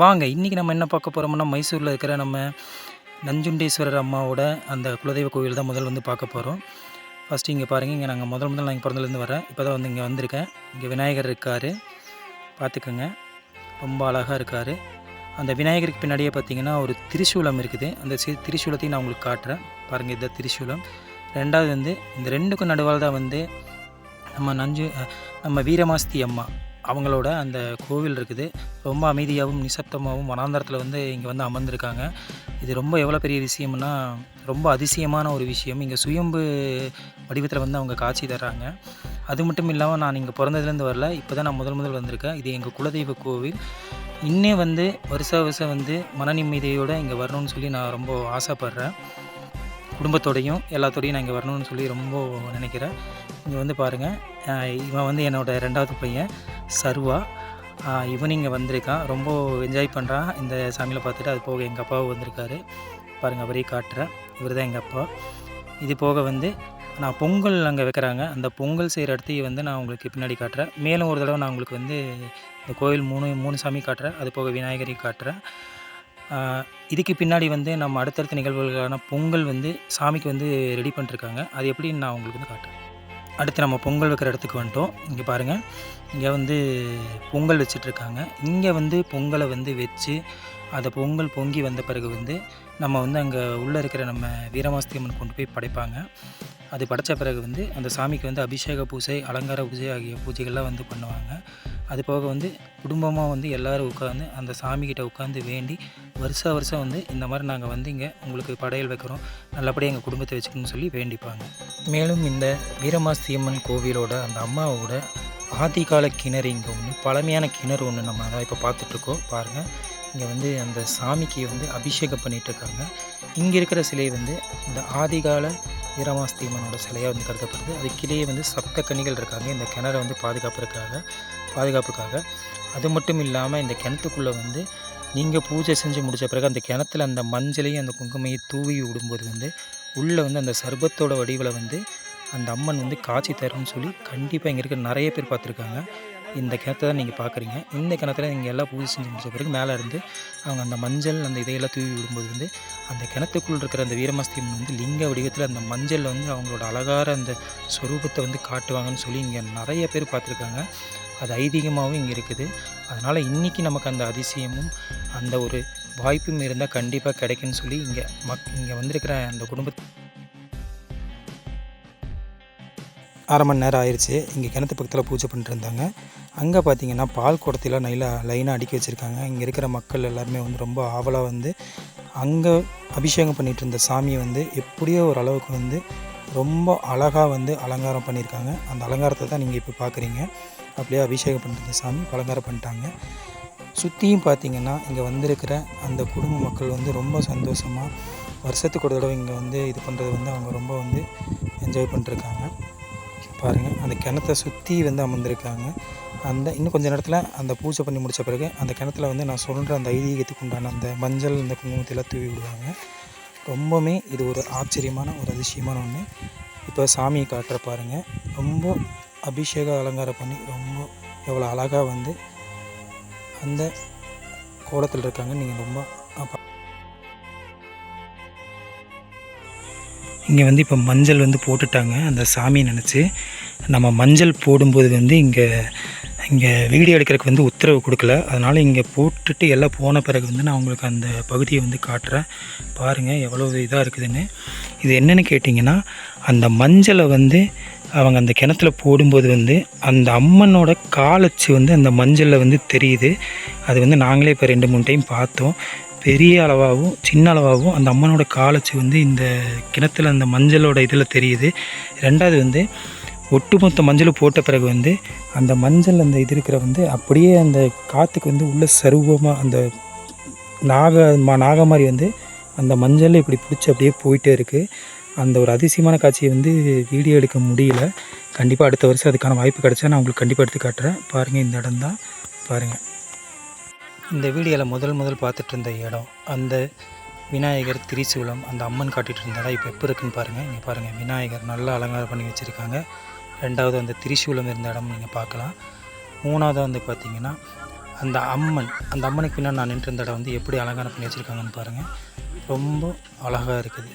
வாங்க இன்றைக்கி நம்ம என்ன பார்க்க போகிறோம்னா மைசூரில் இருக்கிற நம்ம நஞ்சுண்டேஸ்வரர் அம்மாவோட அந்த குலதெய்வ கோவில் தான் முதல் வந்து பார்க்க போகிறோம் ஃபஸ்ட்டு இங்கே பாருங்கள் இங்கே நாங்கள் முதல் முதல் நான் இங்கே பிறந்தலேருந்து வரேன். இப்போ தான் வந்து இங்கே வந்திருக்கேன். இங்கே விநாயகர் இருக்கார். பார்த்துக்கோங்க. ரொம்ப அழகாக இருக்கார். அந்த விநாயகருக்கு பின்னாடியே பார்த்தீங்கன்னா ஒரு திரிசூலம் இருக்குது. அந்த திரிசூலத்தையும் நான் உங்களுக்கு காட்டுறேன். பாருங்கள் இதுதான் திரிசூலம். ரெண்டாவது வந்து இந்த ரெண்டுக்கும் நடுவால் தான் வந்து நம்ம நஞ்சு நம்ம வீரமாஸ்தி அம்மா. அவங்களோட அந்த கோவில் இருக்குது. ரொம்ப அமைதியாகவும் நிசப்தமாகவும் வனாந்தரத்தில் வந்து இங்கே வந்து அமர்ந்திருக்காங்க. இது ரொம்ப எவ்வளோ பெரிய விஷயம்னா ரொம்ப அதிசயமான ஒரு விஷயம். இங்கே சுயம்பு வடிவத்தில் வந்து அவங்க காட்சி தர்றாங்க. அது மட்டும் இல்லாமல் நான் இங்கே பிறந்ததுலேருந்து வரல இப்போ தான் நான் முதல் முதல் வந்திருக்கேன். இது எங்கள் குலதெய்வ கோவில். இன்னே வந்து வருஷ வருஷம் வந்து மன நிம்மதியோடு இங்கே வரணும்னு சொல்லி நான் ரொம்ப ஆசைப்பட்றேன். குடும்பத்தோடையும் எல்லாத்தோடையும் நான் இங்கே வரணும்னு சொல்லி ரொம்ப நினைக்கிறேன். இங்கே வந்து பாருங்கள் இவன் வந்து என்னோட ரெண்டாவது பையன். சர்வா. ஆஹ் இவன் இங்கே வந்திருக்கான். ரொம்ப என்ஜாய் பண்ணுறான் இந்த சாமியில் பார்த்துட்டு அது போக எங்கள் அப்பாவும் வந்திருக்காரு. பாருங்கள் அவரே காட்டுறேன் இவர் தான் எங்கள் அப்பா. இது போக வந்து நான் பொங்கல் அங்கே வைக்கிறாங்க. அந்த பொங்கல் செய்கிற இடத்தையும் வந்து நான் உங்களுக்கு பின்னாடி காட்டுறேன். மேலும் ஒரு தடவை நான் உங்களுக்கு வந்து இந்த கோயில் மூணு மூணு சாமி காட்டுறேன். அது போக விநாயகரை காட்டுறேன். இதுக்கு பின்னாடி வந்து நம்ம அடுத்தடுத்த நிகழ்வுகளுக்கான பொங்கல் வந்து சாமிக்கு வந்து ரெடி பண்ணிருக்காங்க. அது எப்படின்னு நான் உங்களுக்கு வந்து காட்டுறேன். அடுத்து நம்ம பொங்கல் வைக்கிற இடத்துக்கு வந்துட்டோம். இங்கே பாருங்கள் இங்கே வந்து பொங்கல் வச்சிட்ருக்காங்க. இங்கே வந்து பொங்கலை வந்து வச்சு அதை பொங்கல் பொங்கி வந்த பிறகு வந்து நம்ம வந்து அங்கே உள்ளே இருக்கிற நம்ம வீரமாஸ்தியம்மன் கொண்டு போய் படைப்பாங்க. அது படைச்ச பிறகு வந்து அந்த சாமிக்கு வந்து அபிஷேக பூஜை அலங்கார பூஜை ஆகிய பூஜைகள்லாம் வந்து பண்ணுவாங்க. அது போக வந்து குடும்பமாக வந்து எல்லோரும் உட்காந்து அந்த சாமிக்கிட்ட உட்காந்து வேண்டி வருஷா வருஷம் வந்து இந்த மாதிரி நாங்கள் வந்து இங்கே உங்களுக்கு படையல் வைக்கிறோம். நல்லபடியாக எங்கள் குடும்பத்தை வச்சுக்கணும்னு சொல்லி வேண்டிப்பாங்க. மேலும் இந்த வீரமாஸ்தியம்மன் கோவிலோட அந்த அம்மாவோட ஆதிகால கிணறு இங்கே ஒன்று பழமையான கிணறு ஒன்று நம்ம அதான் இப்போ பார்த்துட்ருக்கோம். பாருங்கள் இங்கே வந்து அந்த சாமிக்கு வந்து அபிஷேகம் பண்ணிகிட்ருக்காங்க இங்கே இருக்கிற சிலை வந்து இந்த ஆதிகால வீரமாஸ்தீமனோட சிலையாக வந்து கருதப்படுது. அதுக்கிடையே வந்து சப்த கனிகள் இருக்காங்க. இந்த கிணறை வந்து பாதுகாப்புறதுக்காக பாதுகாப்புக்காக. அது மட்டும் இல்லாமல் இந்த கிணத்துக்குள்ளே வந்து நீங்கள் பூஜை செஞ்சு முடிச்ச பிறகு அந்த கிணத்துல அந்த மஞ்சளையும் அந்த குங்குமையும் தூவி விடும்போது வந்து உள்ளே வந்து அந்த சர்பத்தோட வடிவில் வந்து அந்த அம்மன் வந்து காட்சி தரும்னு சொல்லி கண்டிப்பாக இங்கே இருக்கிற நிறைய பேர் பார்த்துருக்காங்க. இந்த கிணத்தை தான் நீங்கள் பார்க்குறீங்க இந்த கிணத்துல நீங்கள் எல்லாம் பூஜை செஞ்சு முடிச்ச பிறகு மேலே இருந்து அவங்க அந்த மஞ்சள் அந்த இதையெல்லாம் தூவி விடும்போது வந்து அந்த கிணத்துக்குள் இருக்கிற அந்த வீரமஸ்தியம் வந்து லிங்க வடிவத்தில் அந்த மஞ்சளில் வந்து அவங்களோட அழகார அந்த ஸ்வரூபத்தை வந்து காட்டுவாங்கன்னு சொல்லி இங்கே நிறைய பேர் பார்த்துருக்காங்க. அது ஐதீகமாகவும் இங்கே இருக்குது. அதனால் இன்றைக்கி நமக்கு அந்த அதிசயமும் அந்த ஒரு வாய்ப்பும் இருந்தால் கண்டிப்பாக கிடைக்குன்னு சொல்லி இங்கே மக் இங்கே வந்திருக்கிற அந்த குடும்பத்தை அரை மணி நேரம் ஆயிடுச்சு இங்கே கிணத்து பக்கத்தில் பூஜை பண்ணிட்டு இருந்தாங்க. அங்கே பார்த்தீங்கன்னா பால் குடத்தையெல்லாம் நல்லா லைனாக அடுக்கி வச்சுருக்காங்க. இங்கே இருக்கிற மக்கள் எல்லாருமே வந்து ரொம்ப ஆவலாக வந்து அங்கே அபிஷேகம் பண்ணிகிட்டு இருந்த சாமியை வந்து எப்படியோ ஒரு அளவுக்கு வந்து ரொம்ப அழகாக வந்து அலங்காரம் பண்ணியிருக்காங்க அந்த அலங்காரத்தை தான் நீங்கள் இப்போ பார்க்குறீங்க அப்படியே அபிஷேகம் பண்ணிட்டு இருந்த சாமி அலங்காரம் பண்ணிட்டாங்க. சுற்றியும் பார்த்தீங்கன்னா இங்கே வந்திருக்கிற அந்த குடும்ப மக்கள் வந்து ரொம்ப சந்தோஷமாக வருஷத்துக்கு ஒரு தடவை இங்கே வந்து இது பண்ணுறது வந்து அவங்க ரொம்ப வந்து என்ஜாய் பண்ணிருக்காங்க பாருங்கள் அந்த கிணத்தை சுற்றி வந்து அமர்ந்திருக்காங்க. அந்த இன்னும் கொஞ்ச நேரத்தில் அந்த பூஜை பண்ணி முடித்த பிறகு அந்த கிணத்துல வந்து நான் சொல்கிற அந்த ஐதீகத்துக்கு உண்டான அந்த மஞ்சள் அந்த குங்குமத்தையெல்லாம் தூவி விடுவாங்க. ரொம்பவுமே இது ஒரு ஆச்சரியமான ஒரு அதிசயமான ஒன்று இப்போ சாமியை காட்டுற பாருங்கள் ரொம்ப அபிஷேக அலங்காரம் பண்ணி ரொம்ப எவ்வளோ அழகாக வந்து அந்த கோலத்தில் இருக்காங்க. நீங்கள் ரொம்ப இங்கே வந்து இப்போ மஞ்சள் வந்து போட்டுட்டாங்க. அந்த சாமி நினச்சி நம்ம மஞ்சள் போடும்போது வந்து இங்கே இங்கே வீடியோ எடுக்கிறதுக்கு வந்து உத்தரவு கொடுக்கல. அதனால் இங்கே போட்டுட்டு எல்லாம் போன பிறகு வந்து நான் உங்களுக்கு அந்த பகுதியை வந்து காட்டுறேன். பாருங்கள் எவ்வளோ இதாக இருக்குதுன்னு. இது என்னென்னு கேட்டிங்கன்னா அந்த மஞ்சளை வந்து அவங்க அந்த கிணத்துல போடும்போது வந்து அந்த அம்மனோட காலச்சு வந்து அந்த மஞ்சளில் வந்து தெரியுது. அது வந்து நாங்களே இப்போ ரெண்டு மூணு டைம் பார்த்தோம். பெரிய அளவாகவும் சின்ன அளவாகவும் அந்த அம்மனோட காலச்சு வந்து இந்த கிணத்துல அந்த மஞ்சளோட இதில் தெரியுது. ரெண்டாவது வந்து ஒட்டுமொத்த மஞ்சள் போட்ட பிறகு வந்து அந்த மஞ்சள் அந்த இது இருக்கிற வந்து அப்படியே அந்த காற்றுக்கு வந்து உள்ள சருவமாக அந்த நாக மா நாக மாதிரி வந்து அந்த மஞ்சள் இப்படி பிடிச்சி அப்படியே போயிட்டே இருக்குது அந்த ஒரு அதிசயமான காட்சியை வந்து வீடியோ எடுக்க முடியல. கண்டிப்பாக அடுத்த வருஷம் அதுக்கான வாய்ப்பு கிடச்சா நான் உங்களுக்கு கண்டிப்பாக எடுத்து காட்டுறேன். பாருங்கள் இந்த இடம் தான். பாருங்கள் இந்த வீடியோவில் முதல் முதல் பார்த்துட்டு இருந்த இடம் அந்த விநாயகர் திரிசூலம் அந்த அம்மன் காட்டிகிட்டு இருந்த இடம் இப்போ எப்போ இருக்குன்னு பாருங்கள் இங்கே பாருங்கள் விநாயகர் நல்லா அலங்காரம் பண்ணி வச்சுருக்காங்க. ரெண்டாவது அந்த திரிசூலம் இருந்த இடம் நீங்கள் பார்க்கலாம். மூணாவது வந்து பார்த்திங்கன்னா அந்த அம்மன் அந்த அம்மனுக்கு பின்னால் நான் நின்று இருந்த இடம் வந்து எப்படி அலங்காரம் பண்ணி வச்சுருக்காங்கன்னு பாருங்கள் ரொம்ப அழகாக இருக்குது.